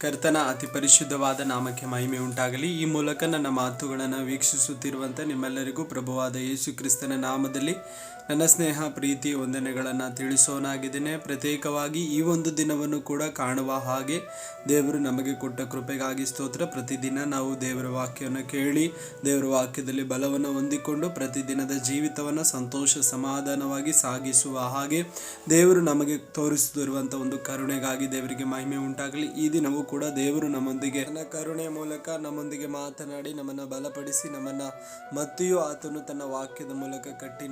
ಕರ್ತನ ಅತಿ ಪರಿಶುದ್ಧವಾದ ನಾಮಕ್ಕೆ ಮಹಿಮೆ ಉಂಟಾಗಲಿ. ಈ ಮೂಲಕ ನನ್ನ ಮಾತುಗಳನ್ನು ವೀಕ್ಷಿಸುತ್ತಿರುವಂತೆ ನಿಮ್ಮೆಲ್ಲರಿಗೂ ಪ್ರಭುವಾದ ಯೇಸು ಕ್ರಿಸ್ತನ ನಾಮದಲ್ಲಿ ನನ್ನ ಸ್ನೇಹ, ಪ್ರೀತಿ, ವಂದನೆಗಳನ್ನು ತಿಳಿಸೋನಾಗಿದ್ದೇನೆ. ಪ್ರತ್ಯೇಕವಾಗಿ ಈ ಒಂದು ದಿನವನ್ನು ಕೂಡ ಕಾಣುವ ಹಾಗೆ ದೇವರು ನಮಗೆ ಕೊಟ್ಟ ಕೃಪೆಗಾಗಿ ಸ್ತೋತ್ರ. ಪ್ರತಿದಿನ ನಾವು ದೇವರ ವಾಕ್ಯವನ್ನು ಕೇಳಿ, ದೇವರ ವಾಕ್ಯದಲ್ಲಿ ಬಲವನ್ನು ಹೊಂದಿಕೊಂಡು ಪ್ರತಿದಿನದ ಜೀವಿತವನ್ನು ಸಂತೋಷ, ಸಮಾಧಾನವಾಗಿ ಸಾಗಿಸುವ ಹಾಗೆ ದೇವರು ನಮಗೆ ತೋರಿಸುತ್ತಿರುವಂಥ ಒಂದು ಕರುಣೆಗಾಗಿ ದೇವರಿಗೆ ಮಹಿಮೆ ಉಂಟಾಗಲಿ. ಈ ದಿನವೂ ಕೂಡ ದೇವರು ನಮ್ಮೊಂದಿಗೆ ತನ್ನ ಕರುಣೆಯ ಮೂಲಕ ನಮ್ಮೊಂದಿಗೆ ಮಾತನಾಡಿ ನಮ್ಮನ್ನು ಬಲಪಡಿಸಿ ನಮ್ಮನ್ನು ಮತ್ತೆಯೂ ಆತನು ತನ್ನ ವಾಕ್ಯದ ಮೂಲಕ ಕಟ್ಟಿ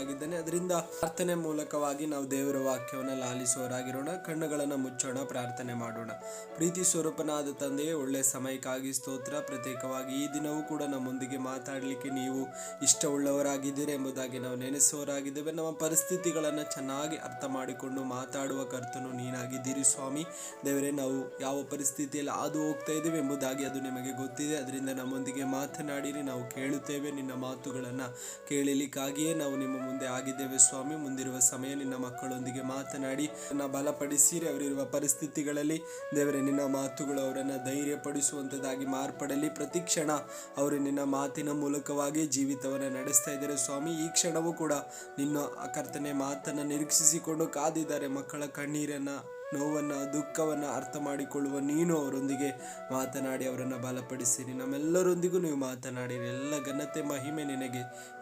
ನಿಲ್ಲಿಸುವನಾಗಿದ್ದಾನೆ ಅದರಿಂದ ಪ್ರಾರ್ಥನೆ ಮೂಲಕವಾಗಿ ನಾವು ದೇವರ ವಾಕ್ಯವನ್ನು ಲಾಲಿಸುವವರಾಗಿರೋಣ. ಕಣ್ಣುಗಳನ್ನು ಮುಚ್ಚೋಣ, ಪ್ರಾರ್ಥನೆ ಮಾಡೋಣ. ಪ್ರೀತಿ ಸ್ವರೂಪನಾದ ತಂದೆಯೇ, ಒಳ್ಳೆಯ ಸಮಯಕ್ಕಾಗಿ ಸ್ತೋತ್ರ. ಪ್ರತ್ಯೇಕವಾಗಿ ಈ ದಿನವೂ ಕೂಡ ನಮ್ಮೊಂದಿಗೆ ಮಾತಾಡಲಿಕ್ಕೆ ನೀವು ಇಷ್ಟವುಳ್ಳವರಾಗಿದ್ದೀರಿ ಎಂಬುದಾಗಿ ನಾವು ನೆನೆಸುವವರಾಗಿದ್ದೇವೆ. ನಮ್ಮ ಪರಿಸ್ಥಿತಿಗಳನ್ನು ಚೆನ್ನಾಗಿ ಅರ್ಥ ಮಾಡಿಕೊಂಡು ಮಾತಾಡುವ ಕರ್ತನು ನೀನಾಗಿದ್ದೀರಿ ಸ್ವಾಮಿ. ದೇವರೇ, ನಾವು ಯಾವ ಪರಿಸ್ಥಿತಿಯಲ್ಲಿ ಹಾದು ಹೋಗ್ತಾ ಇದ್ದೇವೆ ಎಂಬುದಾಗಿ ಅದು ನಿಮಗೆ ಗೊತ್ತಿದೆ. ಅದರಿಂದ ನಮ್ಮೊಂದಿಗೆ ಮಾತನಾಡಿರಿ. ನಾವು ಕೇಳುತ್ತೇವೆ. ನಿನ್ನ ಮಾತುಗಳನ್ನು ಕೇಳಲಿಕ್ಕಾಗಿಯೇ ನಾವು ನಿಮ್ಮ ಮುಂದೆ ಆಗಿದ್ದೇವೆ ಸ್ವಾಮಿ. ಮುಂದಿರುವ ಸಮಯ ನಿನ್ನ ಮಕ್ಕಳೊಂದಿಗೆ ಮಾತನಾಡಿ ನನ್ನ ಬಲಪಡಿಸಿರಿ. ಅವರಿರುವ ಪರಿಸ್ಥಿತಿಗಳಲ್ಲಿ ದೇವರೇ, ನಿನ್ನ ಮಾತುಗಳು ಅವರನ್ನು ಧೈರ್ಯಪಡಿಸುವಂಥದ್ದಾಗಿ ಮಾರ್ಪಡಲಿ. ಪ್ರತಿ ಕ್ಷಣ ಅವರು ನಿನ್ನ ಮಾತಿನ ಮೂಲಕವಾಗಿ ಜೀವಿತವನ್ನು ನಡೆಸ್ತಾ ಇದ್ದಾರೆ ಸ್ವಾಮಿ. ಈ ಕ್ಷಣವೂ ಕೂಡ ನಿನ್ನ ಕರ್ತನೆ ಮಾತನ್ನು ನಿರೀಕ್ಷಿಸಿಕೊಂಡು ಕಾದಿದ್ದಾರೆ. ಮಕ್ಕಳ ಕಣ್ಣೀರನ್ನು ನೋವನ್ನು, ದುಃಖವನ್ನು ಅರ್ಥ ಮಾಡಿಕೊಳ್ಳುವ ನೀನು ಅವರೊಂದಿಗೆ ಮಾತನಾಡಿ ಅವರನ್ನು ಬಲಪಡಿಸಿರಿ. ನಮ್ಮೆಲ್ಲರೊಂದಿಗೂ ನೀವು ಮಾತನಾಡಿರಿ. ಎಲ್ಲ ಘನತೆ, ಮಹಿಮೆ ನಿನಗೆ.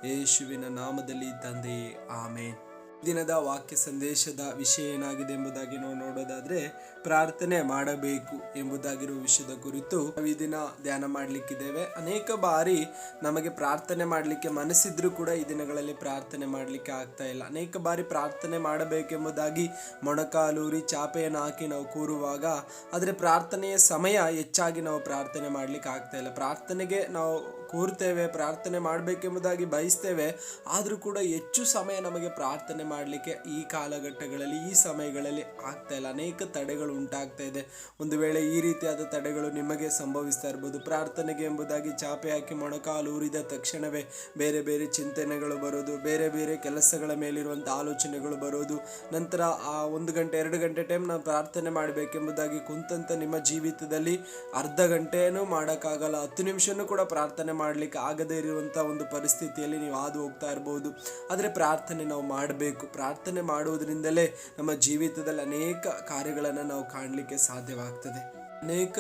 ಯೇಸುವಿನ ನಾಮದಲ್ಲಿ ತಂದೆಯೇ ಆಮೇನ್. ದಿನದ ವಾಕ್ಯ ಸಂದೇಶದ ವಿಷಯ ಏನಾಗಿದೆ ಎಂಬುದಾಗಿ ನಾವು ನೋಡೋದಾದ್ರೆ ಪ್ರಾರ್ಥನೆ ಮಾಡಬೇಕು ಎಂಬುದಾಗಿರುವ ವಿಷಯದ ಕುರಿತು ನಾವು ಈ ದಿನ ಧ್ಯಾನ ಮಾಡಲಿಕ್ಕಿದ್ದೇವೆ. ಅನೇಕ ಬಾರಿ ನಮಗೆ ಪ್ರಾರ್ಥನೆ ಮಾಡಲಿಕ್ಕೆ ಮನಸ್ಸಿದ್ರೂ ಕೂಡ ಈ ದಿನಗಳಲ್ಲಿ ಪ್ರಾರ್ಥನೆ ಮಾಡಲಿಕ್ಕೆ ಆಗ್ತಾ ಇಲ್ಲ. ಅನೇಕ ಬಾರಿ ಪ್ರಾರ್ಥನೆ ಮಾಡಬೇಕೆಂಬುದಾಗಿ ಮೊಣಕಾಲೂರಿ ಚಾಪೆಯನ್ನು ಹಾಕಿ ನಾವು ಕೂರುವಾಗ ಆದರೆ ಪ್ರಾರ್ಥನೆಯ ಸಮಯ ಹೆಚ್ಚಾಗಿ ನಾವು ಪ್ರಾರ್ಥನೆ ಮಾಡಲಿಕ್ಕೆ ಆಗ್ತಾ ಇಲ್ಲ. ಪ್ರಾರ್ಥನೆಗೆ ನಾವು ಕೂರ್ತೇವೆ, ಪ್ರಾರ್ಥನೆ ಮಾಡಬೇಕೆಂಬುದಾಗಿ ಬಯಸ್ತೇವೆ. ಆದರೂ ಕೂಡ ಹೆಚ್ಚು ಸಮಯ ನಮಗೆ ಪ್ರಾರ್ಥನೆ ಮಾಡಲಿಕ್ಕೆ ಈ ಕಾಲಘಟ್ಟಗಳಲ್ಲಿ, ಈ ಸಮಯಗಳಲ್ಲಿ ಆಗ್ತಾ ಇಲ್ಲ. ಅನೇಕ ತಡೆಗಳು ಉಂಟಾಗ್ತಾ ಇದೆ. ಒಂದು ವೇಳೆ ಈ ರೀತಿಯಾದ ತಡೆಗಳು ನಿಮಗೆ ಸಂಭವಿಸ್ತಾ ಇರ್ಬೋದು, ಪ್ರಾರ್ಥನೆಗೆ ಎಂಬುದಾಗಿ ಚಾಪೆ ಹಾಕಿ ಮೊಣಕಾಲು ಊರಿದ ತಕ್ಷಣವೇ ಬೇರೆ ಬೇರೆ ಚಿಂತನೆಗಳು ಬರೋದು, ಬೇರೆ ಬೇರೆ ಕೆಲಸಗಳ ಮೇಲಿರುವಂಥ ಆಲೋಚನೆಗಳು ಬರೋದು, ನಂತರ ಆ ಒಂದು ಗಂಟೆ, ಎರಡು ಗಂಟೆ ಟೈಮ್ ನಾವು ಪ್ರಾರ್ಥನೆ ಮಾಡಬೇಕೆಂಬುದಾಗಿ ಕುಂತಂತ ನಿಮ್ಮ ಜೀವಿತದಲ್ಲಿ ಅರ್ಧ ಗಂಟೆಯೂ ಮಾಡೋಕ್ಕಾಗಲ್ಲ, ಹತ್ತು ನಿಮಿಷನೂ ಕೂಡ ಪ್ರಾರ್ಥನೆ ಮಾಡಲಿಕ್ಕೆ ಆಗದೇ ಇರುವಂಥ ಒಂದು ಪರಿಸ್ಥಿತಿಯಲ್ಲಿ ನೀವು ಹಾದು ಹೋಗ್ತಾ ಇರ್ಬೋದು. ಆದರೆ ಪ್ರಾರ್ಥನೆ ನಾವು ಮಾಡಬೇಕು. ಪ್ರಾರ್ಥನೆ ಮಾಡುವುದರಿಂದಲೇ ನಮ್ಮ ಜೀವಿತದಲ್ಲಿ ಅನೇಕ ಕಾರ್ಯಗಳನ್ನು ನಾವು ಕಾಣಲಿಕ್ಕೆ ಸಾಧ್ಯವಾಗ್ತದೆ. ಅನೇಕ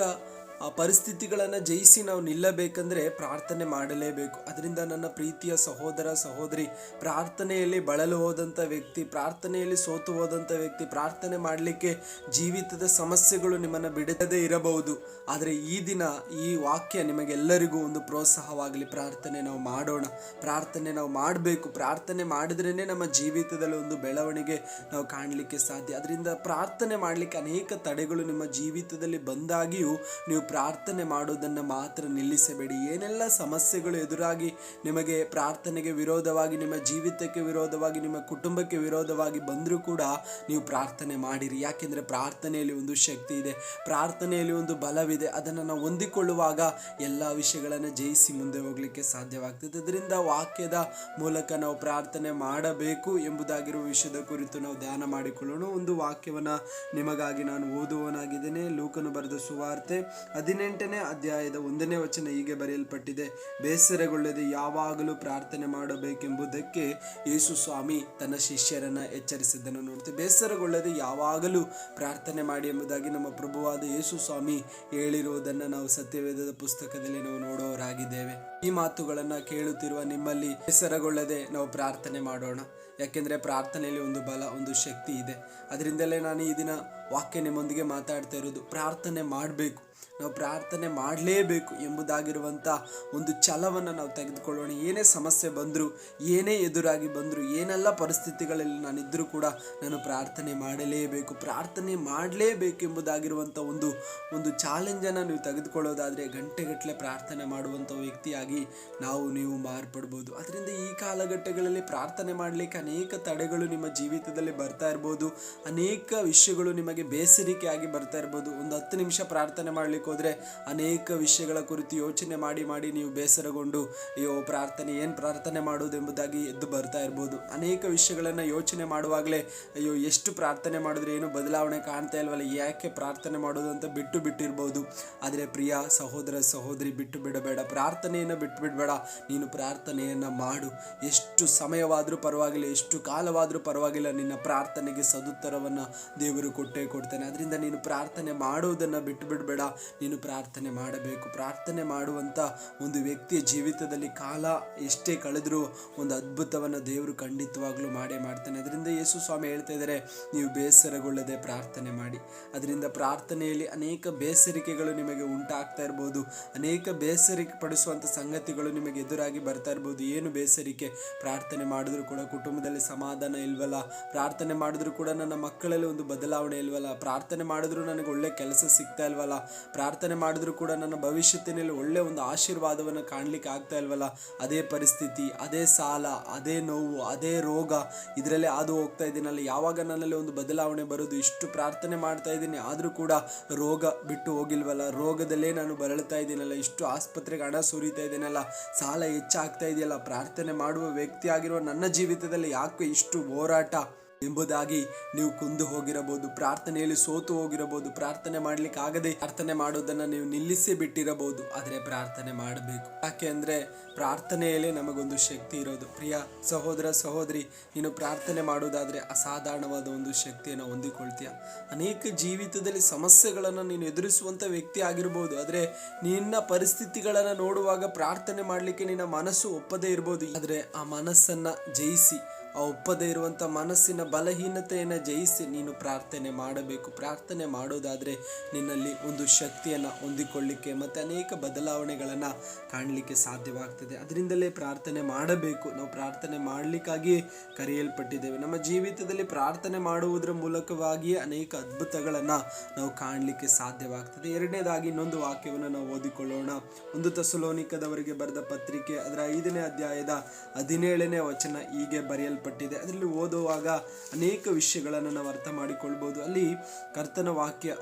ಆ ಪರಿಸ್ಥಿತಿಗಳನ್ನು ಜಯಿಸಿ ನಾವು ನಿಲ್ಲಬೇಕಂದ್ರೆ ಪ್ರಾರ್ಥನೆ ಮಾಡಲೇಬೇಕು. ಅದರಿಂದ ನನ್ನ ಪ್ರೀತಿಯ ಸಹೋದರ, ಸಹೋದರಿ, ಪ್ರಾರ್ಥನೆಯಲ್ಲಿ ಬಳಲು ಹೋದಂಥ ವ್ಯಕ್ತಿ, ಪ್ರಾರ್ಥನೆಯಲ್ಲಿ ಸೋತು ಹೋದಂಥ ವ್ಯಕ್ತಿ, ಪ್ರಾರ್ಥನೆ ಮಾಡಲಿಕ್ಕೆ ಜೀವಿತದ ಸಮಸ್ಯೆಗಳು ನಿಮ್ಮನ್ನು ಬಿಡದೇ ಇರಬಹುದು. ಆದರೆ ಈ ದಿನ, ಈ ವಾಕ್ಯ ನಿಮಗೆಲ್ಲರಿಗೂ ಒಂದು ಪ್ರೋತ್ಸಾಹವಾಗಲಿ. ಪ್ರಾರ್ಥನೆ ನಾವು ಮಾಡೋಣ. ಪ್ರಾರ್ಥನೆ ನಾವು ಮಾಡಬೇಕು. ಪ್ರಾರ್ಥನೆ ಮಾಡಿದ್ರೇ ನಮ್ಮ ಜೀವಿತದಲ್ಲಿ ಒಂದು ಬೆಳವಣಿಗೆ ನಾವು ಕಾಣಲಿಕ್ಕೆ ಸಾಧ್ಯ. ಅದರಿಂದ ಪ್ರಾರ್ಥನೆ ಮಾಡಲಿಕ್ಕೆ ಅನೇಕ ತಡೆಗಳು ನಿಮ್ಮ ಜೀವಿತದಲ್ಲಿ ಬಂದಾಗಿಯೂ ನೀವು ಪ್ರಾರ್ಥನೆ ಮಾಡೋದನ್ನು ಮಾತ್ರ ನಿಲ್ಲಿಸಬೇಡಿ. ಏನೆಲ್ಲ ಸಮಸ್ಯೆಗಳು ಎದುರಾಗಿ ನಿಮಗೆ ಪ್ರಾರ್ಥನೆಗೆ ವಿರೋಧವಾಗಿ, ನಿಮ್ಮ ಜೀವಿತಕ್ಕೆ ವಿರೋಧವಾಗಿ, ನಿಮ್ಮ ಕುಟುಂಬಕ್ಕೆ ವಿರೋಧವಾಗಿ ಬಂದರೂ ಕೂಡ ನೀವು ಪ್ರಾರ್ಥನೆ ಮಾಡಿರಿ. ಯಾಕೆಂದರೆ ಪ್ರಾರ್ಥನೆಯಲ್ಲಿ ಒಂದು ಶಕ್ತಿ ಇದೆ. ಪ್ರಾರ್ಥನೆಯಲ್ಲಿ ಒಂದು ಬಲವಿದೆ. ಅದನ್ನು ನಾವು ಹೊಂದಿಕೊಳ್ಳುವಾಗ ಎಲ್ಲ ವಿಷಯಗಳನ್ನು ಜಯಿಸಿ ಮುಂದೆ ಹೋಗಲಿಕ್ಕೆ ಸಾಧ್ಯವಾಗ್ತದೆ. ಅದರಿಂದ ವಾಕ್ಯದ ಮೂಲಕ ನಾವು ಪ್ರಾರ್ಥನೆ ಮಾಡಬೇಕು ಎಂಬುದಾಗಿರುವ ವಿಷಯದ ಕುರಿತು ನಾವು ಧ್ಯಾನ ಮಾಡಿಕೊಳ್ಳೋಣ. ಒಂದು ವಾಕ್ಯವನ್ನು ನಿಮಗಾಗಿ ನಾನು ಓದುವವನಾಗಿದ್ದೇನೆ. ಲೂಕನು ಬರೆದ ಸುವಾರ್ತೆ ಹದಿನೆಂಟನೇ ಅಧ್ಯಾಯದ ಒಂದನೇ ವಚನ ಹೀಗೆ ಬರೆಯಲ್ಪಟ್ಟಿದೆ, ಬೇಸರಗೊಳ್ಳದೆ ಯಾವಾಗಲೂ ಪ್ರಾರ್ಥನೆ ಮಾಡಬೇಕೆಂಬುದಕ್ಕೆ ಯೇಸು ಸ್ವಾಮಿ ತನ್ನ ಶಿಷ್ಯರನ್ನ ಎಚ್ಚರಿಸಿದ್ದನ್ನು ನೋಡ್ತೇವೆ. ಬೇಸರಗೊಳ್ಳದೆ ಯಾವಾಗಲೂ ಪ್ರಾರ್ಥನೆ ಮಾಡಿ ಎಂಬುದಾಗಿ ನಮ್ಮ ಪ್ರಭುವಾದ ಯೇಸು ಸ್ವಾಮಿ ಹೇಳಿರುವುದನ್ನು ನಾವು ಸತ್ಯವೇದದ ಪುಸ್ತಕದಲ್ಲಿ ನಾವು ನೋಡುವವರಾಗಿದ್ದೇವೆ ಈ ಮಾತುಗಳನ್ನು ಕೇಳುತ್ತಿರುವ ನಿಮ್ಮಲ್ಲಿ ಬೇಸರಗೊಳ್ಳದೆ ನಾವು ಪ್ರಾರ್ಥನೆ ಮಾಡೋಣ. ಯಾಕೆಂದರೆ ಪ್ರಾರ್ಥನೆಯಲ್ಲಿ ಒಂದು ಬಲ, ಒಂದು ಶಕ್ತಿ ಇದೆ. ಅದರಿಂದಲೇ ನಾನು ಈ ದಿನ ವಾಕ್ಯ ನಿಮ್ಮೊಂದಿಗೆ ಮಾತಾಡ್ತಾ ಇರೋದು ಪ್ರಾರ್ಥನೆ ಮಾಡಬೇಕು. ನಾವು ಪ್ರಾರ್ಥನೆ ಮಾಡಲೇಬೇಕು ಎಂಬುದಾಗಿರುವಂಥ ಒಂದು ಛಲವನ್ನು ನಾವು ತೆಗೆದುಕೊಳ್ಳೋಣ. ಏನೇ ಸಮಸ್ಯೆ ಬಂದರೂ, ಏನೇ ಎದುರಾಗಿ ಬಂದರೂ, ಏನೆಲ್ಲ ಪರಿಸ್ಥಿತಿಗಳಲ್ಲಿ ನಾನಿದ್ದರೂ ಕೂಡ ನಾನು ಪ್ರಾರ್ಥನೆ ಮಾಡಲೇಬೇಕು. ಪ್ರಾರ್ಥನೆ ಮಾಡಲೇಬೇಕು ಎಂಬುದಾಗಿರುವಂಥ ಒಂದು ಒಂದು ಚಾಲೆಂಜನ್ನು ನೀವು ತೆಗೆದುಕೊಳ್ಳೋದಾದರೆ ಗಂಟೆಗಟ್ಟಲೆ ಪ್ರಾರ್ಥನೆ ಮಾಡುವಂಥ ವ್ಯಕ್ತಿಯಾಗಿ ನಾವು, ನೀವು ಮಾರ್ಪಡ್ಬೋದು. ಅದರಿಂದ ಈ ಕಾಲಘಟ್ಟಗಳಲ್ಲಿ ಪ್ರಾರ್ಥನೆ ಮಾಡಲಿಕ್ಕೆ ಅನೇಕ ತಡೆಗಳು ನಿಮ್ಮ ಜೀವಿತದಲ್ಲಿ ಬರ್ತಾ ಇರ್ಬೋದು. ಅನೇಕ ವಿಷಯಗಳು ನಿಮಗೆ ಬೇಸರಿಕೆಯಾಗಿ ಬರ್ತಾ ಇರ್ಬೋದು. ಒಂದು ಹತ್ತು ನಿಮಿಷ ಪ್ರಾರ್ಥನೆ ಮಾಡಲಿಕ್ಕೆ ಹೋದರೆ ಅನೇಕ ವಿಷಯಗಳ ಕುರಿತು ಯೋಚನೆ ಮಾಡಿ ಮಾಡಿ ನೀವು ಬೇಸರಗೊಂಡು, ಅಯ್ಯೋ, ಪ್ರಾರ್ಥನೆ ಏನು ಪ್ರಾರ್ಥನೆ ಮಾಡೋದು ಎಂಬುದಾಗಿ ಎದ್ದು ಬರ್ತಾ ಇರ್ಬೋದು. ಅನೇಕ ವಿಷಯಗಳನ್ನು ಯೋಚನೆ ಮಾಡುವಾಗಲೇ, ಅಯ್ಯೋ, ಎಷ್ಟು ಪ್ರಾರ್ಥನೆ ಮಾಡಿದ್ರೆ ಏನು ಬದಲಾವಣೆ ಕಾಣ್ತಾ ಇಲ್ವಲ್ಲ, ಯಾಕೆ ಪ್ರಾರ್ಥನೆ ಮಾಡೋದು ಅಂತ ಬಿಟ್ಟು ಬಿಟ್ಟಿರ್ಬೋದು. ಆದರೆ ಪ್ರಿಯ ಸಹೋದರ ಸಹೋದರಿ, ಬಿಟ್ಟು ಬಿಡಬೇಡ. ಪ್ರಾರ್ಥನೆಯನ್ನು ಬಿಟ್ಟು ಬಿಡಬೇಡ. ನೀನು ಪ್ರಾರ್ಥನೆಯನ್ನು ಮಾಡು. ಎಷ್ಟು ಸಮಯವಾದರೂ ಪರವಾಗಿಲ್ಲ, ಎಷ್ಟು ಕಾಲವಾದರೂ ಪರವಾಗಿಲ್ಲ, ನಿನ್ನ ಪ್ರಾರ್ಥನೆಗೆ ಸದುತ್ತರವನ್ನು ದೇವರು ಕೊಟ್ಟೇ ಕೊಡ್ತಾನೆ. ಅದರಿಂದ ನೀನು ಪ್ರಾರ್ಥನೆ ಮಾಡುವುದನ್ನು ಬಿಟ್ಟು ಬಿಡಬೇಡ. ನೀನು ಪ್ರಾರ್ಥನೆ ಮಾಡಬೇಕು. ಪ್ರಾರ್ಥನೆ ಮಾಡುವಂಥ ಒಂದು ವ್ಯಕ್ತಿಯ ಜೀವಿತದಲ್ಲಿ ಕಾಲ ಎಷ್ಟೇ ಕಳೆದರೂ ಒಂದು ಅದ್ಭುತವನ್ನು ದೇವರು ಖಂಡಿತವಾಗ್ಲೂ ಮಾಡೇ ಮಾಡ್ತಾನೆ. ಅದರಿಂದ ಯೇಸು ಸ್ವಾಮಿ ಹೇಳ್ತಾ ಇದ್ದಾರೆ, ನೀವು ಬೇಸರಗೊಳ್ಳದೆ ಪ್ರಾರ್ಥನೆ ಮಾಡಿ. ಅದರಿಂದ ಪ್ರಾರ್ಥನೆಯಲ್ಲಿ ಅನೇಕ ಬೇಸರಿಕೆಗಳು ನಿಮಗೆ ಉಂಟಾಗ್ತಾ ಇರ್ಬೋದು. ಅನೇಕ ಬೇಸರಿಕೆ ಪಡಿಸುವಂಥ ಸಂಗತಿಗಳು ನಿಮಗೆ ಎದುರಾಗಿ ಬರ್ತಾ ಇರ್ಬೋದು. ಏನು ಬೇಸರಿಕೆ? ಪ್ರಾರ್ಥನೆ ಮಾಡಿದ್ರು ಕೂಡ ಕುಟುಂಬದಲ್ಲಿ ಸಮಾಧಾನ ಇಲ್ವಲ್ಲ? ಪ್ರಾರ್ಥನೆ ಮಾಡಿದ್ರು ಕೂಡ ನನ್ನ ಮಕ್ಕಳಲ್ಲಿ ಒಂದು ಬದಲಾವಣೆ ಇಲ್ವಲ್ಲ? ಪ್ರಾರ್ಥನೆ ಮಾಡಿದ್ರು ನನಗೆ ಒಳ್ಳೆ ಕೆಲಸ ಸಿಗ್ತಾ ಇಲ್ವಲ್ಲ? ಪ್ರಾರ್ಥನೆ ಮಾಡಿದ್ರು ಕೂಡ ನನ್ನ ಭವಿಷ್ಯತ್ತಿನಲ್ಲಿ ಒಳ್ಳೆ ಒಂದು ಆಶೀರ್ವಾದವನ್ನು ಕಾಣಲಿಕ್ಕೆ ಆಗ್ತಾ ಇಲ್ವಲ್ಲ? ಅದೇ ಪರಿಸ್ಥಿತಿ, ಅದೇ ಸಾಲ, ಅದೇ ನೋವು, ಅದೇ ರೋಗ, ಇದರಲ್ಲೇ ಹಾದು ಹೋಗ್ತಾ ಇದ್ದೀನಲ್ಲ ಯಾವಾಗ ನನ್ನಲ್ಲಿ ಒಂದು ಬದಲಾವಣೆ ಬರೋದು ಇಷ್ಟು ಪ್ರಾರ್ಥನೆ ಮಾಡ್ತಾ ಇದ್ದೀನಿ. ಆದರೂ ಕೂಡ ರೋಗ ಬಿಟ್ಟು ಹೋಗಿಲ್ವಲ್ಲ? ರೋಗದಲ್ಲೇ ನಾನು ಬರಳ್ತಾ ಇದ್ದೀನಲ್ಲ? ಇಷ್ಟು ಆಸ್ಪತ್ರೆಗೆ ಹಣ ಸುರಿತಾ ಇದ್ದೀನಲ್ಲ? ಸಾಲ ಹೆಚ್ಚಾಗ್ತಾ ಇದೆಯಲ್ಲ? ಪ್ರಾರ್ಥನೆ ಮಾಡುವ ವ್ಯಕ್ತಿ ಆಗಿರುವ ನನ್ನ ಜೀವಿತದಲ್ಲಿ ಯಾಕೆ ಇಷ್ಟು ಹೋರಾಟ? ಎಂಬುದಾಗಿ ನೀವು ಕುಂದು ಹೋಗಿರಬಹುದು, ಪ್ರಾರ್ಥನೆಯಲ್ಲಿ ಸೋತು ಹೋಗಿರಬಹುದು, ಪ್ರಾರ್ಥನೆ ಮಾಡ್ಲಿಕ್ಕೆ ಆಗದೆ ಪ್ರಾರ್ಥನೆ ಮಾಡೋದನ್ನ ನೀವು ನಿಲ್ಲಿಸಿ ಬಿಟ್ಟಿರಬಹುದು, ಆದರೆ ಪ್ರಾರ್ಥನೆ ಮಾಡಬೇಕು. ಯಾಕೆ ಅಂದ್ರೆ ಪ್ರಾರ್ಥನೆಯಲ್ಲೇ ನಮಗೊಂದು ಶಕ್ತಿ ಇರೋದು. ಪ್ರಿಯ ಸಹೋದರ, ಸಹೋದರಿ, ನೀನು ಪ್ರಾರ್ಥನೆ ಮಾಡೋದಾದ್ರೆ ಅಸಾಧಾರಣವಾದ ಒಂದು ಶಕ್ತಿಯನ್ನು ಹೊಂದಿಕೊಳ್ತೀಯ. ಅನೇಕ ಜೀವಿತದಲ್ಲಿ ಸಮಸ್ಯೆಗಳನ್ನು ನೀನು ಎದುರಿಸುವಂತ ವ್ಯಕ್ತಿ ಆಗಿರಬಹುದು ಆದರೆ ನಿನ್ನ ಪರಿಸ್ಥಿತಿಗಳನ್ನು ನೋಡುವಾಗ ಪ್ರಾರ್ಥನೆ ಮಾಡಲಿಕ್ಕೆ ನಿನ್ನ ಮನಸ್ಸು ಒಪ್ಪದೇ ಇರಬಹುದು ಆದರೆ ಆ ಮನಸ್ಸನ್ನ ಜಯಿಸಿ. ಆ ಒಪ್ಪದೇ ಇರುವಂಥ ಮನಸ್ಸಿನ ಬಲಹೀನತೆಯನ್ನು ಜಯಿಸಿ ನೀನು ಪ್ರಾರ್ಥನೆ ಮಾಡಬೇಕು. ಪ್ರಾರ್ಥನೆ ಮಾಡೋದಾದರೆ ನಿನ್ನಲ್ಲಿ ಒಂದು ಶಕ್ತಿಯನ್ನು ಹೊಂದಿಕೊಳ್ಳಿಕ್ಕೆ ಮತ್ತು ಅನೇಕ ಬದಲಾವಣೆಗಳನ್ನು ಕಾಣಲಿಕ್ಕೆ ಸಾಧ್ಯವಾಗ್ತದೆ. ಅದರಿಂದಲೇ ಪ್ರಾರ್ಥನೆ ಮಾಡಬೇಕು. ನಾವು ಪ್ರಾರ್ಥನೆ ಮಾಡಲಿಕ್ಕಾಗಿಯೇ ಕರೆಯಲ್ಪಟ್ಟಿದ್ದೇವೆ. ನಮ್ಮ ಜೀವಿತದಲ್ಲಿ ಪ್ರಾರ್ಥನೆ ಮಾಡುವುದರ ಮೂಲಕವಾಗಿಯೇ ಅನೇಕ ಅದ್ಭುತಗಳನ್ನು ನಾವು ಕಾಣಲಿಕ್ಕೆ ಸಾಧ್ಯವಾಗ್ತದೆ. ಎರಡನೇದಾಗಿ ಇನ್ನೊಂದು ವಾಕ್ಯವನ್ನು ನಾವು ಓದಿಕೊಳ್ಳೋಣ. ಒಂದು ತಸುಲೋನಿಕದವರಿಗೆ ಬರೆದ ಪತ್ರಿಕೆ ಅದರ ಐದನೇ ಅಧ್ಯಾಯದ ಹದಿನೇಳನೇ ವಚನ ಹೀಗೆ ಬರೆಯಲ್ಪಟ್ಟಿದೆ ಅದರಲ್ಲಿ ಓದುವಾಗ ಅನೇಕ ವಿಷಯಗಳನ್ನು ನಾವು ಅರ್ಥ ಮಾಡಿಕೊಳ್ಬೋದು. ಅಲ್ಲಿ ಕರ್ತನ ವಾಕ್ಯ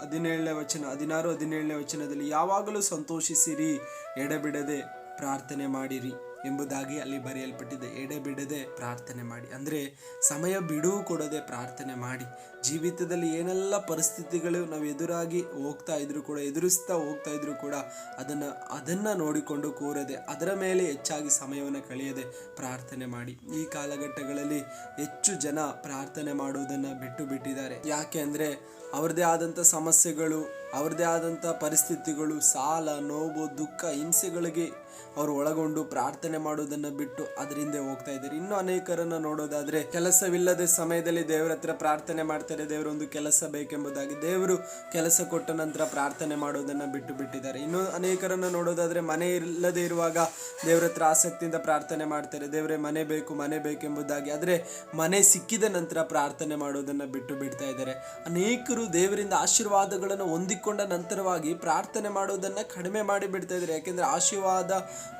ಹದಿನೇಳನೇ ವಚನ, ಹದಿನಾರು, ಹದಿನೇಳನೇ ವಚನದಲ್ಲಿ, ಯಾವಾಗಲೂ ಸಂತೋಷಿಸಿರಿ, ಎಡೆಬಿಡದೆ ಪ್ರಾರ್ಥನೆ ಮಾಡಿರಿ. ಎಂಬುದಾಗಿ ಅಲ್ಲಿ ಬರೆಯಲ್ಪಟ್ಟಿದೆ. ಎಡೆಬಿಡದೆ ಪ್ರಾರ್ಥನೆ ಮಾಡಿ. ಅಂದರೆ ಸಮಯ ಬಿಡುವು ಕೊಡದೆ ಪ್ರಾರ್ಥನೆ ಮಾಡಿ. ಜೀವಿತದಲ್ಲಿ ಏನೆಲ್ಲ ಪರಿಸ್ಥಿತಿಗಳು ನಾವು ಎದುರಾಗಿ ಹೋಗ್ತಾ ಇದ್ರು ಕೂಡ, ಎದುರಿಸ್ತಾ ಹೋಗ್ತಾ ಇದ್ರು ಕೂಡ ಅದನ್ನು ಅದನ್ನು ನೋಡಿಕೊಂಡು ಕೂರದೆ, ಅದರ ಮೇಲೆ ಹೆಚ್ಚಾಗಿ ಸಮಯವನ್ನು ಕಳೆಯದೆ ಪ್ರಾರ್ಥನೆ ಮಾಡಿ. ಈ ಕಾಲಘಟ್ಟಗಳಲ್ಲಿ ಹೆಚ್ಚು ಜನ ಪ್ರಾರ್ಥನೆ ಮಾಡುವುದನ್ನು ಬಿಟ್ಟು ಬಿಟ್ಟಿದ್ದಾರೆ. ಯಾಕೆ ಅಂದರೆ ಅವ್ರದ್ದೇ ಆದಂಥ ಸಮಸ್ಯೆಗಳು ಅವ್ರದ್ದೇ ಆದಂಥ ಪರಿಸ್ಥಿತಿಗಳು, ಸಾಲ, ನೋವು, ದುಃಖ, ಹಿಂಸೆಗಳಿಗೆ ಅವರು ಒಳಗೊಂಡು ಪ್ರಾರ್ಥನೆ ಮಾಡೋದನ್ನು ಬಿಟ್ಟು ಅದರಿಂದ ಹೋಗ್ತಾ ಇದ್ದಾರೆ. ಇನ್ನು ಅನೇಕರನ್ನು ನೋಡೋದಾದ್ರೆ ಕೆಲಸವಿಲ್ಲದ ಸಮಯದಲ್ಲಿ ದೇವರ ಹತ್ರ ಪ್ರಾರ್ಥನೆ ಮಾಡ್ತಾರೆ ದೇವರೊಂದು ಕೆಲಸ ಬೇಕೆಂಬುದಾಗಿ ದೇವರು ಕೆಲಸ ಕೊಟ್ಟ ನಂತರ ಪ್ರಾರ್ಥನೆ ಮಾಡೋದನ್ನ ಬಿಟ್ಟು ಬಿಟ್ಟಿದ್ದಾರೆ. ಇನ್ನು ಅನೇಕರನ್ನು ನೋಡೋದಾದ್ರೆ ಮನೆ ಇಲ್ಲದೆ ಇರುವಾಗ ದೇವರ ಹತ್ರ ಆಸಕ್ತಿಯಿಂದ ಪ್ರಾರ್ಥನೆ ಮಾಡ್ತಾರೆ ದೇವರೇ, ಮನೆ ಬೇಕು, ಮನೆ ಬೇಕೆಂಬುದಾಗಿ. ಆದರೆ ಮನೆ ಸಿಕ್ಕಿದ ನಂತರ ಪ್ರಾರ್ಥನೆ ಮಾಡೋದನ್ನ ಬಿಟ್ಟು ಬಿಡ್ತಾ ಇದ್ದಾರೆ. ಅನೇಕರು ದೇವರಿಂದ ಆಶೀರ್ವಾದಗಳನ್ನು ಹೊಂದಿಕೊಂಡ ನಂತರವಾಗಿ ಪ್ರಾರ್ಥನೆ ಮಾಡೋದನ್ನ ಕಡಿಮೆ ಮಾಡಿ ಬಿಡ್ತಾ ಇದ್ದಾರೆ. ಯಾಕೆಂದರೆ ಆಶೀರ್ವಾದ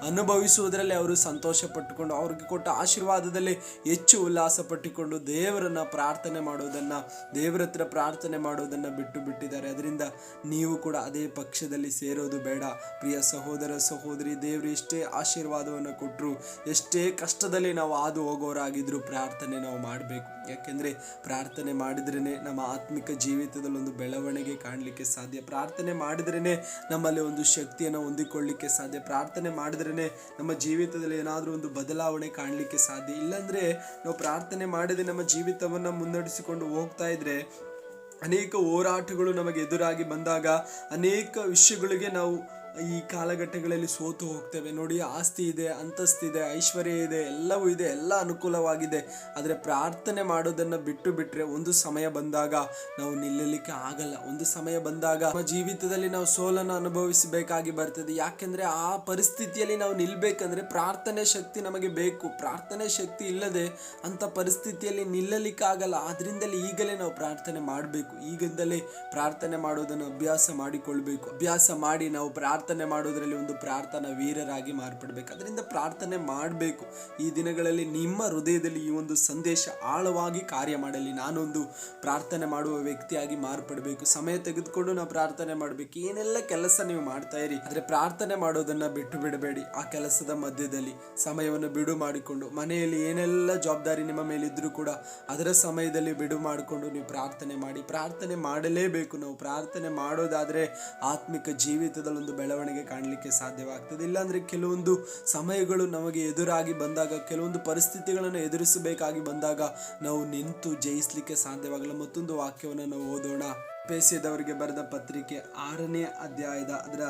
ಅನುಭವಿಸುವುದರಲ್ಲಿ ಅವರು ಸಂತೋಷ ಪಟ್ಟುಕೊಂಡು ಅವ್ರಿಗೆ ಕೊಟ್ಟ ಆಶೀರ್ವಾದದಲ್ಲಿ ಹೆಚ್ಚು ಉಲ್ಲಾಸ ಪಟ್ಟುಕೊಂಡು ದೇವರನ್ನ ಪ್ರಾರ್ಥನೆ ಮಾಡೋದನ್ನ ದೇವರ ಹತ್ರ ಪ್ರಾರ್ಥನೆ ಮಾಡೋದನ್ನ ಬಿಟ್ಟು ಬಿಟ್ಟಿದ್ದಾರೆ. ಅದರಿಂದ ನೀವು ಕೂಡ ಅದೇ ಪಕ್ಷದಲ್ಲಿ ಸೇರೋದು ಬೇಡ. ಪ್ರಿಯ ಸಹೋದರ ಸಹೋದರಿ, ದೇವರು ಎಷ್ಟೇ ಆಶೀರ್ವಾದವನ್ನು ಕೊಟ್ಟರು ಎಷ್ಟೇ ಕಷ್ಟದಲ್ಲಿ ನಾವು ಹಾದು ಹೋಗೋರಾಗಿದ್ರು ಪ್ರಾರ್ಥನೆ ನಾವು ಮಾಡಬೇಕು. ಯಾಕೆಂದರೆ ಪ್ರಾರ್ಥನೆ ಮಾಡಿದ್ರೇ ನಮ್ಮ ಆತ್ಮಿಕ ಜೀವಿತದಲ್ಲಿ ಒಂದು ಬೆಳವಣಿಗೆ ಕಾಣಲಿಕ್ಕೆ ಸಾಧ್ಯ. ಪ್ರಾರ್ಥನೆ ಮಾಡಿದ್ರೇ ನಮ್ಮಲ್ಲಿ ಒಂದು ಶಕ್ತಿಯನ್ನು ಹೊಂದಿಕೊಳ್ಳಿಕ್ಕೆ ಸಾಧ್ಯ. ಪ್ರಾರ್ಥನೆ ಮಾಡಿದ್ರೇ ನಮ್ಮ ಜೀವಿತದಲ್ಲಿ ಏನಾದರೂ ಒಂದು ಬದಲಾವಣೆ ಕಾಣಲಿಕ್ಕೆ ಸಾಧ್ಯ. ಇಲ್ಲಾಂದರೆ ನಾವು ಪ್ರಾರ್ಥನೆ ಮಾಡದೆ ನಮ್ಮ ಜೀವಿತವನ್ನು ಮುನ್ನಡೆಸಿಕೊಂಡು ಹೋಗ್ತಾ ಇದ್ರೆ ಅನೇಕ ಹೋರಾಟಗಳು ನಮಗೆ ಎದುರಾಗಿ ಬಂದಾಗ ಅನೇಕ ವಿಷಯಗಳಿಗೆ ನಾವು ಈ ಕಾಲಘಟ್ಟಗಳಲ್ಲಿ ಸೋತು ಹೋಗ್ತೇವೆ. ನೋಡಿ, ಆಸ್ತಿ ಇದೆ ಅಂತಸ್ತಿದೆ ಐಶ್ವರ್ಯ ಇದೆ, ಎಲ್ಲವೂ ಇದೆ, ಎಲ್ಲ ಅನುಕೂಲವಾಗಿದೆ. ಆದರೆ ಪ್ರಾರ್ಥನೆ ಮಾಡೋದನ್ನು ಬಿಟ್ಟು ಬಿಟ್ಟರೆ ಒಂದು ಸಮಯ ಬಂದಾಗ ನಾವು ನಿಲ್ಲಲಿಕ್ಕೆ ಆಗಲ್ಲ. ಒಂದು ಸಮಯ ಬಂದಾಗ ನಮ್ಮ ಜೀವಿತದಲ್ಲಿ ನಾವು ಸೋಲನ್ನು ಅನುಭವಿಸಬೇಕಾಗಿ ಬರ್ತದೆ. ಯಾಕೆಂದರೆ ಆ ಪರಿಸ್ಥಿತಿಯಲ್ಲಿ ನಾವು ನಿಲ್ಲಬೇಕಂದ್ರೆ ಪ್ರಾರ್ಥನೆ ಶಕ್ತಿ ನಮಗೆ ಬೇಕು. ಪ್ರಾರ್ಥನೆ ಶಕ್ತಿ ಇಲ್ಲದೆ ಅಂಥ ಪರಿಸ್ಥಿತಿಯಲ್ಲಿ ನಿಲ್ಲಲಿಕ್ಕಾಗಲ್ಲ ಆದ್ರಿಂದಲೇ ಈಗಲೇ ನಾವು ಪ್ರಾರ್ಥನೆ ಮಾಡಬೇಕು. ಈಗಿಂದಲೇ ಪ್ರಾರ್ಥನೆ ಮಾಡೋದನ್ನು ಅಭ್ಯಾಸ ಮಾಡಿಕೊಳ್ಬೇಕು. ಅಭ್ಯಾಸ ಮಾಡಿ ನಾವು ಪ್ರಾರ್ಥನೆ ಮಾಡೋದ್ರಲ್ಲಿ ಒಂದು ಪ್ರಾರ್ಥನಾ ವೀರರಾಗಿ ಮಾರ್ಪಡ್ಬೇಕು. ಅದರಿಂದ ಪ್ರಾರ್ಥನೆ ಮಾಡಬೇಕು. ಈ ದಿನಗಳಲ್ಲಿ ನಿಮ್ಮ ಹೃದಯದಲ್ಲಿ ಈ ಒಂದು ಸಂದೇಶ ಆಳವಾಗಿ ಕಾರ್ಯ ಮಾಡಲಿ. ನಾನೊಂದು ಪ್ರಾರ್ಥನೆ ಮಾಡುವ ವ್ಯಕ್ತಿಯಾಗಿ ಮಾರ್ಪಡಬೇಕು. ಸಮಯ ತೆಗೆದುಕೊಂಡು ನಾವು ಪ್ರಾರ್ಥನೆ ಮಾಡಬೇಕು. ಏನೆಲ್ಲ ಕೆಲಸ ನೀವು ಮಾಡ್ತಾ ಇರಿ, ಆದರೆ ಪ್ರಾರ್ಥನೆ ಮಾಡೋದನ್ನು ಬಿಟ್ಟು ಬಿಡಬೇಡಿ. ಆ ಕೆಲಸದ ಮಧ್ಯದಲ್ಲಿ ಸಮಯವನ್ನು ಬಿಡು ಮಾಡಿಕೊಂಡು, ಮನೆಯಲ್ಲಿ ಏನೆಲ್ಲ ಜವಾಬ್ದಾರಿ ನಿಮ್ಮ ಮೇಲಿದ್ದರೂ ಕೂಡ ಅದರ ಸಮಯದಲ್ಲಿ ಬಿಡು ಮಾಡಿಕೊಂಡು ನೀವು ಪ್ರಾರ್ಥನೆ ಮಾಡಿ. ಪ್ರಾರ್ಥನೆ ಮಾಡಲೇಬೇಕು. ನಾವು ಪ್ರಾರ್ಥನೆ ಮಾಡೋದಾದರೆ ಆತ್ಮಿಕ ಜೀವಿತದಲ್ಲಿ ಒಂದು ಬೆಳವಣಿಗೆ ಕಾಣಲಿಕ್ಕೆ ಸಾಧ್ಯವಾಗ್ತದೆ. ಇಲ್ಲಾಂದರೆ ಕೆಲವೊಂದು ಸಮಯಗಳು ನಮಗೆ ಎದುರಾಗಿ ಬಂದಾಗ, ಕೆಲವೊಂದು ಪರಿಸ್ಥಿತಿಗಳನ್ನು ಎದುರಿಸಬೇಕಾಗಿ ಬಂದಾಗ ನಾವು ನಿಂತು ಜಯಿಸಲಿಕ್ಕೆ ಸಾಧ್ಯವಾಗಲ್ಲ. ಮತ್ತೊಂದು ವಾಕ್ಯವನ್ನು ನಾವು ಓದೋಣ. ಪೇಸಿಯದವರಿಗೆ ಬರೆದ ಪತ್ರಿಕೆ ಆರನೇ ಅಧ್ಯಾಯದ ಅದರ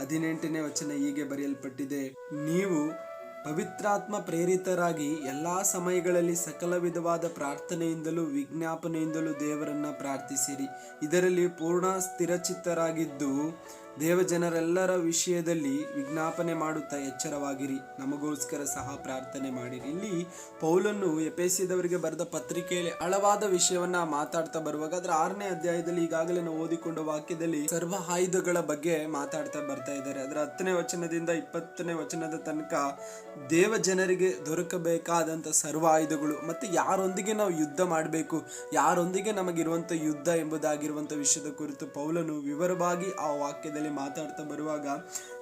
ಹದಿನೆಂಟನೇ ವಚನ ಹೀಗೆ ಬರೆಯಲ್ಪಟ್ಟಿದೆ. ನೀವು ಪವಿತ್ರಾತ್ಮ ಪ್ರೇರಿತರಾಗಿ ಎಲ್ಲಾ ಸಮಯಗಳಲ್ಲಿ ಸಕಲ ವಿಧವಾದ ಪ್ರಾರ್ಥನೆಯಿಂದಲೂ ವಿಜ್ಞಾಪನೆಯಿಂದಲೂ ದೇವರನ್ನ ಪ್ರಾರ್ಥಿಸಿರಿ. ಇದರಲ್ಲಿ ಪೂರ್ಣ ಸ್ಥಿರಚಿತ್ತರಾಗಿದ್ದು ದೇವಜನರೆಲ್ಲರ ವಿಷಯದಲ್ಲಿ ವಿಜ್ಞಾಪನೆ ಮಾಡುತ್ತಾ ಎಚ್ಚರವಾಗಿರಿ. ನಮಗೋಸ್ಕರ ಸಹ ಪ್ರಾರ್ಥನೆ ಮಾಡಿರಿ. ಇಲ್ಲಿ ಪೌಲನ್ನು ಎಪೇಸಿದವರಿಗೆ ಬರೆದ ಪತ್ರಿಕೆಯಲ್ಲಿ ಆಳವಾದ ವಿಷಯವನ್ನ ಮಾತಾಡ್ತಾ ಬರುವಾಗ ಅದರ ಆರನೇ ಅಧ್ಯಾಯದಲ್ಲಿ ಈಗಾಗಲೇ ನಾವು ಓದಿಕೊಂಡ ವಾಕ್ಯದಲ್ಲಿ ಸರ್ವ ಆಯುಧಗಳ ಬಗ್ಗೆ ಮಾತಾಡ್ತಾ ಬರ್ತಾ ಇದ್ದಾರೆ. ಅದರ ಹತ್ತನೇ ವಚನದಿಂದ ಇಪ್ಪತ್ತನೇ ವಚನದ ತನಕ ದೇವ ಜನರಿಗೆ ದೊರಕಬೇಕಾದಂತ ಸರ್ವ ಆಯುಧಗಳು ಮತ್ತೆ ಯಾರೊಂದಿಗೆ ನಾವು ಯುದ್ಧ ಮಾಡಬೇಕು, ಯಾರೊಂದಿಗೆ ನಮಗಿರುವಂತ ಯುದ್ಧ ಎಂಬುದಾಗಿರುವಂತ ವಿಷಯದ ಕುರಿತು ಪೌಲನು ವಿವರವಾಗಿ ಆ ವಾಕ್ಯದಲ್ಲಿ ಮಾತಾಡ್ತಾ ಬರುವಾಗ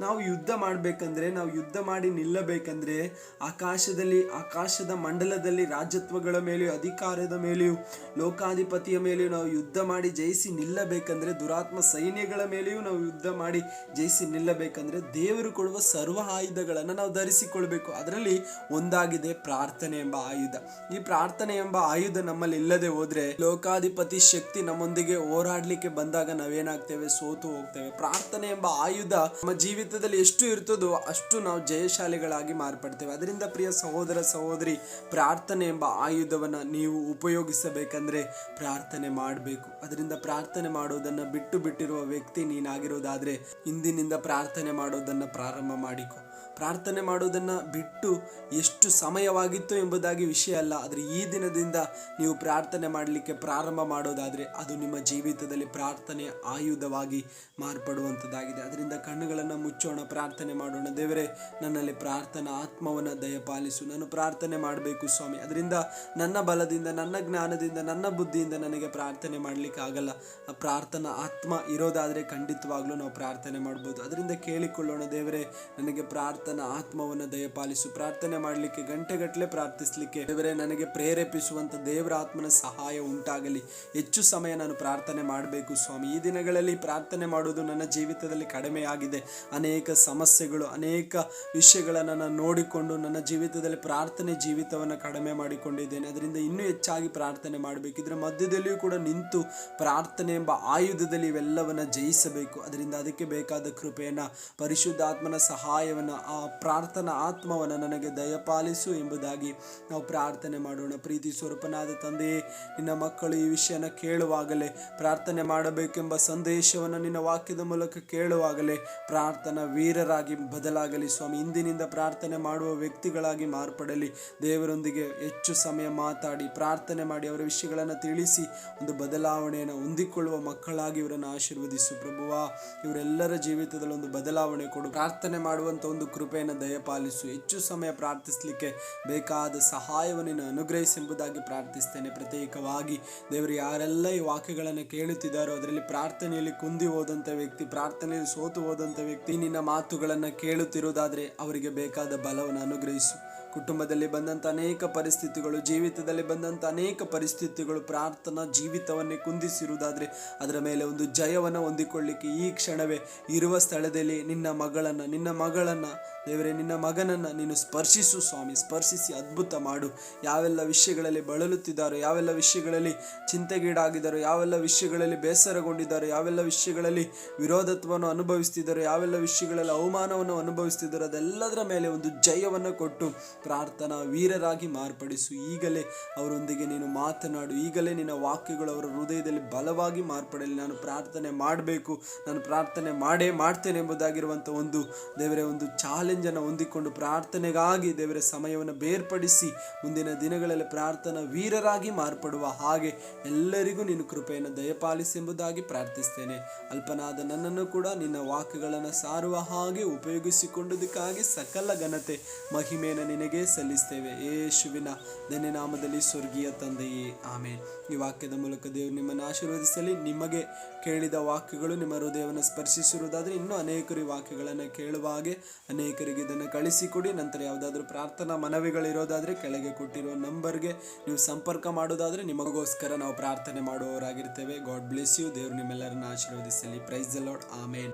ನಾವು ಯುದ್ಧ ಮಾಡಬೇಕಂದ್ರೆ, ನಾವು ಯುದ್ಧ ಮಾಡಿ ನಿಲ್ಲಬೇಕಂದ್ರೆ ಆಕಾಶದಲ್ಲಿ, ಆಕಾಶದ ಮಂಡಲದಲ್ಲಿ ರಾಜ್ಯತ್ವಗಳ ಮೇಲೆಯೂ, ಅಧಿಕಾರದ ಮೇಲೆಯೂ, ಲೋಕಾಧಿಪತಿಯ ಮೇಲೆಯೂ ನಾವು ಯುದ್ಧ ಮಾಡಿ ಜಯಿಸಿ ನಿಲ್ಲಬೇಕಂದ್ರೆ, ದುರಾತ್ಮ ಸೈನ್ಯಗಳ ಮೇಲೆಯೂ ನಾವು ಯುದ್ಧ ಮಾಡಿ ಜಯಿಸಿ ನಿಲ್ಲಬೇಕಂದ್ರೆ ದೇವರು ಕೊಡುವ ಸರ್ವ ಆಯುಧಗಳನ್ನು ನಾವು ಧರಿಸಿಕೊಳ್ಬೇಕು. ಅದರಲ್ಲಿ ಒಂದಾಗಿದೆ ಪ್ರಾರ್ಥನೆ ಎಂಬ ಆಯುಧ. ಈ ಪ್ರಾರ್ಥನೆ ಎಂಬ ಆಯುಧ ನಮ್ಮಲ್ಲಿ ಇಲ್ಲದೆ ಹೋದ್ರೆ ಲೋಕಾಧಿಪತಿ ಶಕ್ತಿ ನಮ್ಮೊಂದಿಗೆ ಹೋರಾಡ್ಲಿಕ್ಕೆ ಬಂದಾಗ ನಾವೇನಾಗ್ತೇವೆ? ಸೋತು ಹೋಗ್ತೇವೆ. ಪ್ರಾರ್ಥನೆ ಎಂಬ ಆಯುಧ ನಮ್ಮ ಜೀವಿತದಲ್ಲಿ ಎಷ್ಟು ಇರ್ತದೋ ಅಷ್ಟು ನಾವು ಜಯಶಾಲಿಗಳಾಗಿ ಮಾರ್ಪಡ್ತೇವೆ. ಅದರಿಂದ ಪ್ರಿಯ ಸಹೋದರ, ಸಹೋದರಿ, ಪ್ರಾರ್ಥನೆ ಎಂಬ ಆಯುಧವನ್ನ ನೀವು ಉಪಯೋಗಿಸಬೇಕಂದ್ರೆ ಪ್ರಾರ್ಥನೆ ಮಾಡಬೇಕು. ಅದರಿಂದ ಪ್ರಾರ್ಥನೆ ಮಾಡೋದನ್ನ ಬಿಟ್ಟು ಬಿಟ್ಟಿರುವ ವ್ಯಕ್ತಿ ನೀನಾಗಿರೋದಾದರೆ ಇಂದಿನಿಂದ ಪ್ರಾರ್ಥನೆ ಮಾಡೋದನ್ನ ಪ್ರಾರಂಭ ಮಾಡಿಕೊ. ಪ್ರಾರ್ಥನೆ ಮಾಡೋದನ್ನು ಬಿಟ್ಟು ಎಷ್ಟು ಸಮಯವಾಗಿತ್ತು ಎಂಬುದಾಗಿ ವಿಷಯ ಅಲ್ಲ. ಆದರೆ ಈ ದಿನದಿಂದ ನೀವು ಪ್ರಾರ್ಥನೆ ಮಾಡಲಿಕ್ಕೆ ಪ್ರಾರಂಭ ಮಾಡೋದಾದರೆ ಅದು ನಿಮ್ಮ ಜೀವಿತದಲ್ಲಿ ಪ್ರಾರ್ಥನೆ ಆಯುಧವಾಗಿ ಮಾರ್ಪಡುವಂಥದ್ದಾಗಿದೆ ಅದರಿಂದ ಕಣ್ಣುಗಳನ್ನು ಮುಚ್ಚೋಣ, ಪ್ರಾರ್ಥನೆ ಮಾಡೋಣ. ದೇವರೇ, ನನ್ನಲ್ಲಿ ಪ್ರಾರ್ಥನಾ ಆತ್ಮವನ್ನು ದಯಪಾಲಿಸು. ನಾನು ಪ್ರಾರ್ಥನೆ ಮಾಡಬೇಕು ಸ್ವಾಮಿ. ಅದರಿಂದ ನನ್ನ ಬಲದಿಂದ, ನನ್ನ ಜ್ಞಾನದಿಂದ, ನನ್ನ ಬುದ್ಧಿಯಿಂದ ನನಗೆ ಪ್ರಾರ್ಥನೆ ಮಾಡಲಿಕ್ಕೆ ಆಗಲ್ಲ. ಪ್ರಾರ್ಥನಾ ಆತ್ಮ ಇರೋದಾದರೆ ಖಂಡಿತವಾಗ್ಲೂ ನಾವು ಪ್ರಾರ್ಥನೆ ಮಾಡ್ಬೋದು. ಅದರಿಂದ ಕೇಳಿಕೊಳ್ಳೋಣ ದೇವರೇ, ನನಗೆ ಪ್ರಾರ್ಥನಾ ಆತ್ಮವನ್ನು ದಯಪಾಲಿಸು. ಪ್ರಾರ್ಥನೆ ಮಾಡಲಿಕ್ಕೆ, ಗಂಟೆಗಟ್ಟಲೆ ಪ್ರಾರ್ಥಿಸಲಿಕ್ಕೆ. ದೇವರೇ, ನನಗೆ ಪ್ರೇರೇಪಿಸುವಂತ ದೇವರ ಆತ್ಮನ ಸಹಾಯ ಉಂಟಾಗಲಿ. ಹೆಚ್ಚು ಸಮಯ ನಾನು ಪ್ರಾರ್ಥನೆ ಮಾಡಬೇಕು ಸ್ವಾಮಿ. ಈ ದಿನಗಳಲ್ಲಿ ಪ್ರಾರ್ಥನೆ ಮಾಡುವುದು ನನ್ನ ಜೀವಿತದಲ್ಲಿ ಕಡಿಮೆಯಾಗಿದೆ. ಅನೇಕ ಸಮಸ್ಯೆಗಳು, ಅನೇಕ ವಿಷಯಗಳನ್ನು ನಾನು ನೋಡಿಕೊಂಡು ನನ್ನ ಜೀವಿತದಲ್ಲಿ ಪ್ರಾರ್ಥನೆ ಜೀವಿತವನ್ನು ಕಡಿಮೆ ಮಾಡಿಕೊಂಡಿದ್ದೇನೆ. ಅದರಿಂದ ಇನ್ನೂ ಹೆಚ್ಚಾಗಿ ಪ್ರಾರ್ಥನೆ ಮಾಡಬೇಕು. ಇದರ ಮಧ್ಯದಲ್ಲಿಯೂ ಕೂಡ ನಿಂತು ಪ್ರಾರ್ಥನೆ ಎಂಬ ಆಯುಧದಲ್ಲಿ ಇವೆಲ್ಲವನ್ನು ಜಯಿಸಬೇಕು. ಅದರಿಂದ ಅದಕ್ಕೆ ಬೇಕಾದ ಕೃಪೆಯನ್ನು, ಪರಿಶುದ್ಧಾತ್ಮನ ಸಹಾಯವನ್ನು ಆ ಪ್ರಾರ್ಥನಾ ಆತ್ಮವನ್ನು ನನಗೆ ದಯಪಾಲಿಸು ಎಂಬುದಾಗಿ ನಾವು ಪ್ರಾರ್ಥನೆ ಮಾಡೋಣ. ಪ್ರೀತಿ ಸ್ವರೂಪನಾದ ತಂದೆಯೇ ನಿನ್ನ ಮಕ್ಕಳು ಈ ವಿಷಯನ ಕೇಳುವಾಗಲೇ ಪ್ರಾರ್ಥನೆ ಮಾಡಬೇಕೆಂಬ ಸಂದೇಶವನ್ನು ನಿನ್ನ ವಾಕ್ಯದ ಮೂಲಕ ಕೇಳುವಾಗಲೇ ಪ್ರಾರ್ಥನಾ ವೀರರಾಗಿ ಬದಲಾಗಲಿ. ಸ್ವಾಮಿ, ಇಂದಿನಿಂದ ಪ್ರಾರ್ಥನೆ ಮಾಡುವ ವ್ಯಕ್ತಿಗಳಾಗಿ ಮಾರ್ಪಡಲಿ. ದೇವರೊಂದಿಗೆ ಹೆಚ್ಚು ಸಮಯ ಮಾತಾಡಿ, ಪ್ರಾರ್ಥನೆ ಮಾಡಿ ಅವರ ವಿಷಯಗಳನ್ನು ತಿಳಿಸಿ, ಒಂದು ಬದಲಾವಣೆಯನ್ನು ಹೊಂದಿಕೊಳ್ಳುವ ಮಕ್ಕಳಾಗಿ ಇವರನ್ನು ಆಶೀರ್ವದಿಸು. ಪ್ರಭುವ, ಇವರೆಲ್ಲರ ಜೀವಿತದಲ್ಲಿ ಒಂದು ಬದಲಾವಣೆ ಕೊಡು. ಪ್ರಾರ್ಥನೆ ಮಾಡುವಂಥ ಒಂದು ಕೃಪೆಯನ್ನು ದಯಪಾಲಿಸು. ಹೆಚ್ಚು ಸಮಯ ಪ್ರಾರ್ಥಿಸಲಿಕ್ಕೆ ಬೇಕಾದ ಸಹಾಯವನ್ನು ನೀನು ಅನುಗ್ರಹಿಸಿ ಎಂಬುದಾಗಿ ಪ್ರಾರ್ಥಿಸ್ತೇನೆ. ಪ್ರತ್ಯೇಕವಾಗಿ ದೇವರು ಯಾರೆಲ್ಲ ಈ ವಾಕ್ಯಗಳನ್ನು ಕೇಳುತ್ತಿದ್ದಾರೋ ಅದರಲ್ಲಿ ಪ್ರಾರ್ಥನೆಯಲ್ಲಿ ಕುಂದಿ ಹೋದಂಥ ವ್ಯಕ್ತಿ, ಪ್ರಾರ್ಥನೆಯಲ್ಲಿ ಸೋತು ಹೋದಂಥ ವ್ಯಕ್ತಿ ನಿನ್ನ ಮಾತುಗಳನ್ನು ಕೇಳುತ್ತಿರುವುದಾದರೆ ಅವರಿಗೆ ಬೇಕಾದ ಬಲವನ್ನು ಅನುಗ್ರಹಿಸು. ಕುಟುಂಬದಲ್ಲಿ ಬಂದಂಥ ಅನೇಕ ಪರಿಸ್ಥಿತಿಗಳು, ಜೀವಿತದಲ್ಲಿ ಬಂದಂಥ ಅನೇಕ ಪರಿಸ್ಥಿತಿಗಳು ಪ್ರಾರ್ಥನಾ ಜೀವಿತವನ್ನೇ ಕುಂದಿಸಿರುವುದಾದರೆ ಅದರ ಮೇಲೆ ಒಂದು ಜಯವನ್ನು ಹೊಂದಿಕೊಳ್ಳಿಕ್ಕೆ ಈ ಕ್ಷಣವೇ ಇರುವ ಸ್ಥಳದಲ್ಲಿ ನಿನ್ನ ಮಗಳನ್ನು ನಿನ್ನ ಮಗಳನ್ನು, ದೇವರೇ ನಿನ್ನ ಮಗನನ್ನು ನೀನು ಸ್ಪರ್ಶಿಸು ಸ್ವಾಮಿ, ಸ್ಪರ್ಶಿಸಿ ಅದ್ಭುತ ಮಾಡು. ಯಾವೆಲ್ಲ ವಿಷಯಗಳಲ್ಲಿ ಬಳಲುತ್ತಿದ್ದಾರೋ, ಯಾವೆಲ್ಲ ವಿಷಯಗಳಲ್ಲಿ ಚಿಂತೆಗೀಡಾಗಿದ್ದಾರೋ, ಯಾವೆಲ್ಲ ವಿಷಯಗಳಲ್ಲಿ ಬೇಸರಗೊಂಡಿದ್ದಾರೋ, ಯಾವೆಲ್ಲ ವಿಷಯಗಳಲ್ಲಿ ವಿರೋಧತ್ವವನ್ನು ಅನುಭವಿಸ್ತಿದ್ದಾರೋ, ಯಾವೆಲ್ಲ ವಿಷಯಗಳಲ್ಲಿ ಅವಮಾನವನ್ನು ಅನುಭವಿಸ್ತಿದ್ದಾರೋ ಅದೆಲ್ಲದರ ಮೇಲೆ ಒಂದು ಜಯವನ್ನು ಕೊಟ್ಟು ಪ್ರಾರ್ಥನಾ ವೀರರಾಗಿ ಮಾರ್ಪಡಿಸು. ಈಗಲೇ ಅವರೊಂದಿಗೆ ನೀನು ಮಾತನಾಡು. ಈಗಲೇ ನಿನ್ನ ವಾಕ್ಯಗಳು ಅವರ ಹೃದಯದಲ್ಲಿ ಬಲವಾಗಿ ಮಾರ್ಪಡಲಿ. ನಾನು ಪ್ರಾರ್ಥನೆ ಮಾಡಬೇಕು. ನಾನು ಪ್ರಾರ್ಥನೆ ಮಾಡೇ ಮಾಡ್ತೇನೆ ಎಂಬುದಾಗಿರುವಂಥ ಒಂದು ದೇವರೇ, ಒಂದು ಚಾಲೆಂಜನ್ನು ಹೊಂದಿಕೊಂಡು ಪ್ರಾರ್ಥನೆಗಾಗಿ ದೇವರ ಸಮಯವನ್ನು ಬೇರ್ಪಡಿಸಿ ಮುಂದಿನ ದಿನಗಳಲ್ಲಿ ಪ್ರಾರ್ಥನಾ ವೀರರಾಗಿ ಮಾರ್ಪಡುವ ಹಾಗೆ ಎಲ್ಲರಿಗೂ ನೀನು ಕೃಪೆಯನ್ನು ದಯಪಾಲಿಸಿ ಎಂಬುದಾಗಿ ಪ್ರಾರ್ಥಿಸ್ತೇನೆ. ಅಲ್ಪನಾದ ನನ್ನನ್ನು ಕೂಡ ನಿನ್ನ ವಾಕ್ಯಗಳನ್ನು ಸಾರುವ ಹಾಗೆ ಉಪಯೋಗಿಸಿಕೊಂಡುದಕ್ಕಾಗಿ ಸಕಲ ಘನತೆ, ಮಹಿಮೆಯನ್ನು ನಿನಗೆ ಸಲ್ಲಿಸ್ತೇವೆ. ಯೇಸುವಿನ ಧನ್ಯನಾಮದಲ್ಲಿ ಸ್ವರ್ಗೀಯ ತಂದೆಯೇ, ಆಮೇನ್. ಈ ವಾಕ್ಯದ ಮೂಲಕ ದೇವರು ನಿಮ್ಮನ್ನು ಆಶೀರ್ವದಿಸಲಿ. ನಿಮಗೆ ಕೇಳಿದ ವಾಕ್ಯಗಳು ನಿಮ್ಮ ಹೃದಯವನ್ನು ಸ್ಪರ್ಶಿಸಿರುವುದಾದರೆ ಇನ್ನೂ ಅನೇಕರು ಈ ವಾಕ್ಯಗಳನ್ನು ಕೇಳುವ ಹಾಗೆ ಅನೇಕರಿಗೆ ಇದನ್ನು ಕಳಿಸಿಕೊಡಿ. ನಂತರ ಯಾವುದಾದ್ರೂ ಪ್ರಾರ್ಥನಾ ಮನವಿಗಳಿರೋದಾದರೆ ಕೆಳಗೆ ಕೊಟ್ಟಿರುವ ನಂಬರ್ಗೆ ನೀವು ಸಂಪರ್ಕ ಮಾಡೋದಾದರೆ ನಿಮಗೋಸ್ಕರ ನಾವು ಪ್ರಾರ್ಥನೆ ಮಾಡುವವರಾಗಿರ್ತೇವೆ. God bless you. ದೇವರು ನಿಮ್ಮೆಲ್ಲರನ್ನು ಆಶೀರ್ವದಿಸಲಿ. Praise the lord amen.